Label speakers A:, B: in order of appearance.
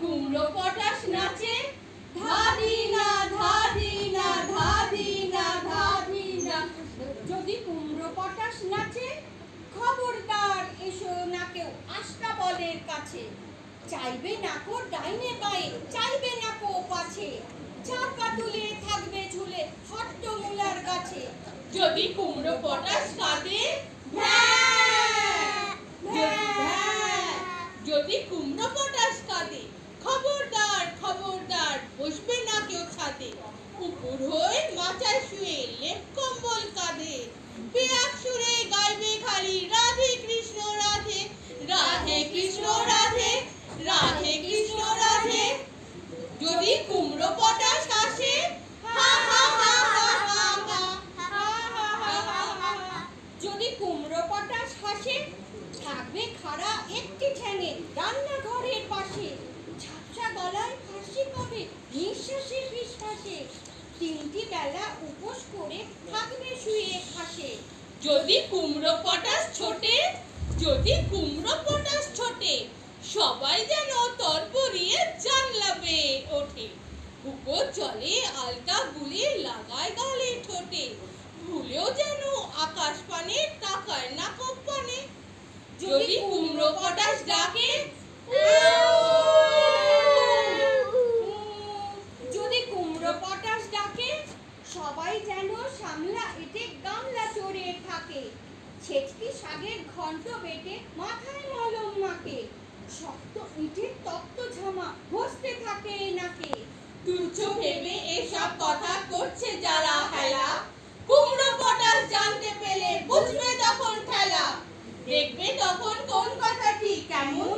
A: কুমড়ো
B: পটাশ নাচে।
A: ধাদি না ধাদি
B: না ধাদি না
A: ধাদি না যদি কুমড়ো পটাশ নাচে, খবরদার এসো না কেউ আষ্টা বলের কাছে। চাইবে না কো ডাইনে গায়ে চাইবে না কো পাছে। চাপা তুলে থাকবে ঝুলে হট্ট মুলার কাছে
B: যদি কুমড়ো পটাশ কাঁদে মাচায় শুয়ে লেপ কম্বল কাঁধে পেয়াক সুরে গাইবে খালি রাধে কৃষ্ণ রাধে রাধে কৃষ্ণ রাধে রাধে কৃষ্ণ রাধে যদি কুমড়ো পটাশ আসে
A: হা হা হা হা হা হা যদি কুমড়ো পটাশ হাসে থাকবে খাড়া একটি ঠ্যাঙে রান্নাঘরের পাশে তিনটি বেলা উপোস করে থাকবে শুয়ে খাসে
B: যদি কুমড়ো পটাশ ছোটে, যদি কুমড়ো পটাশ ছোটে, সবাই যেন তরবরিয়ে জানলা বেয়ে ওঠে। বুকো চলে আলতা গুলি লাগায় গালে ঠোঁটে, ভুলেও যেন আকাশ পানে তাকায় না কপ্পানে
A: যদি কুমড়ো পটাশ
B: ডাকে
A: যদি কুমড়ো পটাশ ডাকে সবাই সামলা এটে গামলা চড়ে থাকে। ছেচকি শাকের ঘন্ট বেটে মাথায় মলম মাকে শক্ত ইটের তপ্ত ঝামা ঘষতে থাকে নাকে।
B: তুচ্ছ ভেবে এসব কথা করছে যারা হেলা। কুমড়ো পটাশ জানতে পেলে বুঝবে তখন খেলা দেখবে তখন কোন কথাটি কেমন